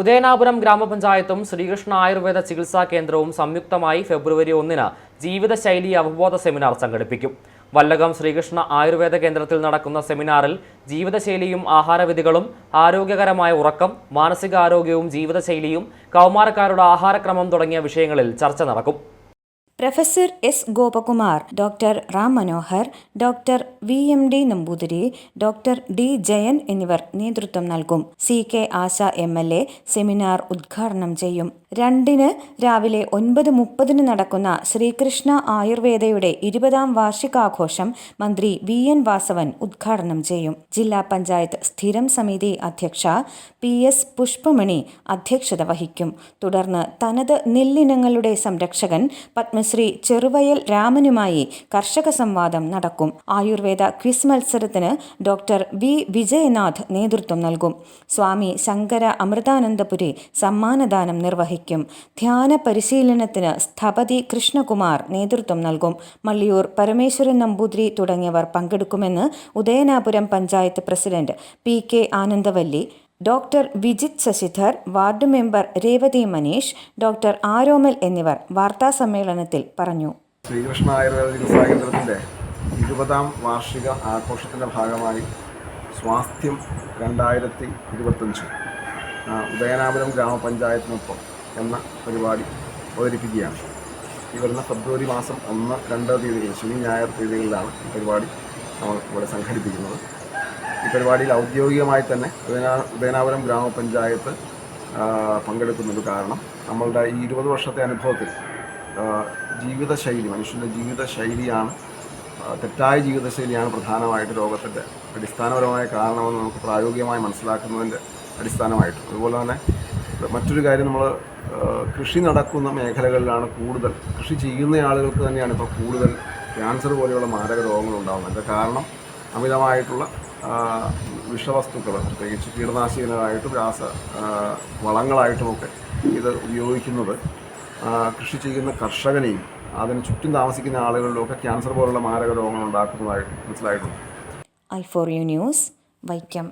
ഉദയനാപുരം ഗ്രാമപഞ്ചായത്തും ശ്രീകൃഷ്ണ ആയുർവേദ ചികിത്സാ കേന്ദ്രവും സംയുക്തമായി ഫെബ്രുവരി ഒന്നിന് ജീവിതശൈലി അവബോധ സെമിനാർ സംഘടിപ്പിക്കും. വല്ലകം ശ്രീകൃഷ്ണ ആയുർവേദ കേന്ദ്രത്തിൽ നടക്കുന്ന സെമിനാറിൽ ജീവിതശൈലിയും ആഹാരവിധികളും ആരോഗ്യകരമായ ഉറക്കം മാനസികാരോഗ്യവും ജീവിതശൈലിയും കൗമാരക്കാരുടെ ആഹാരക്രമം തുടങ്ങിയ വിഷയങ്ങളിൽ ചർച്ച നടക്കും. Professor S Gopakumar doctor Ram Manohar doctor V M D Namboothiri doctor D Jayan എന്നിവർ നേതൃത്വം നൽകും. C K Asha M L A seminar ഉദ്ഘാടനം ചെയ്യും. രണ്ടിന് രാവിലെ ഒൻപത് മുപ്പതിന് നടക്കുന്ന ശ്രീകൃഷ്ണ ആയുർവേദയുടെ ഇരുപതാം വാർഷികാഘോഷം മന്ത്രി വി എൻ വാസവൻ ഉദ്ഘാടനം ചെയ്യും. ജില്ലാ പഞ്ചായത്ത് സ്ഥിരം സമിതി അധ്യക്ഷ പി എസ് പുഷ്പമണി അധ്യക്ഷത വഹിക്കും. തുടർന്ന് തനത് നെല്ലിനങ്ങളുടെ സംരക്ഷകൻ പത്മശ്രീ ചെറുവയൽ രാമനുമായി കർഷക സംവാദം നടക്കും. ആയുർവേദ ക്വിസ് മത്സരത്തിന് ഡോക്ടർ വി വിജയനാഥ് നേതൃത്വം നൽകും. സ്വാമി ശങ്കര അമൃതാനന്ദപുരി സമ്മാനദാനം നിർവഹിക്കും. ധ്യാന പരിശീലനത്തിന് സ്ഥപതി കൃഷ്ണകുമാർ നേതൃത്വം നൽകും. മള്ളിയൂർ പരമേശ്വരൻ നമ്പൂതിരി തുടങ്ങിയവർ പങ്കെടുക്കുമെന്ന് Udayanapuram panchayat president P K Anandavalli doctor Vijith Sasidhar ward member Revathi Manish doctor Aromal എന്നിവർ വാർത്താസമ്മേളനത്തിൽ പറഞ്ഞു. ശ്രീകൃഷ്ണ ആയുർവേദ ചികിത്സാ കേന്ദ്രത്തിന്റെ ഇരുപതാം വാർഷിക ആഘോഷത്തിന്റെ ഭാഗമായി സ്വാസ്ഥ്യം രണ്ടായിരത്തി ഇരുപത്തഞ്ച് ഉദയനാപുരം ഗ്രാമപഞ്ചായത്തിനൊപ്പം എന്ന പരിപാടി അവതരിപ്പിക്കുകയാണ്. ഈ വരുന്ന ഫെബ്രുവരി മാസം ഒന്ന് രണ്ട് തീയതികൾ ശനി ഞായർ തീയതികളിലാണ് ഈ പരിപാടി നമ്മൾ ഇവിടെ സംഘടിപ്പിക്കുന്നത്. ഈ പരിപാടിയിൽ ഔദ്യോഗികമായി തന്നെ ഉദയനാ ഉദയനാപുരം ഗ്രാമപഞ്ചായത്ത് പങ്കെടുക്കുന്നത് കാരണം നമ്മളുടെ ഈ ഇരുപത് വർഷത്തെ അനുഭവത്തിൽ ജീവിതശൈലി മനുഷ്യന്റെ ജീവിതശൈലിയാണ് തെറ്റായ ജീവിതശൈലിയാണ് പ്രധാനമായിട്ട് രോഗത്തിന്റെ അടിസ്ഥാനപരമായ കാരണമെന്ന് നമുക്ക് പ്രായോഗികമായി മനസ്സിലാക്കുന്നതിന്റെ അടിസ്ഥാനമായിട്ട്. അതുപോലെ തന്നെ മറ്റൊരു കാര്യം നമ്മൾ കൃഷി നടക്കുന്ന മേഖലകളിലാണ് കൂടുതൽ കൃഷി ചെയ്യുന്ന ആളുകൾക്ക് തന്നെയാണ് ഇപ്പോൾ കൂടുതൽ ക്യാൻസർ പോലെയുള്ള മാരക രോഗങ്ങൾ ഉണ്ടാകുന്നത് അതിന്റെ കാരണം അമിതമായിട്ടുള്ള വിഷവസ്തുക്കൾ പ്രത്യേകിച്ച് കീടനാശിനികളായിട്ടും രാസ വളങ്ങളായിട്ടുമൊക്കെ ഇത് ഉപയോഗിക്കുന്നത്. കൃഷി ചെയ്യുന്ന കർഷകനെയും അതിന് ചുറ്റും താമസിക്കുന്ന ആളുകളിലൊക്കെ ക്യാൻസർ പോലുള്ള മാരക രോഗങ്ങൾ ഉണ്ടാക്കുന്നതായിട്ട് മനസ്സിലായിട്ടുണ്ട്. I news Vaikom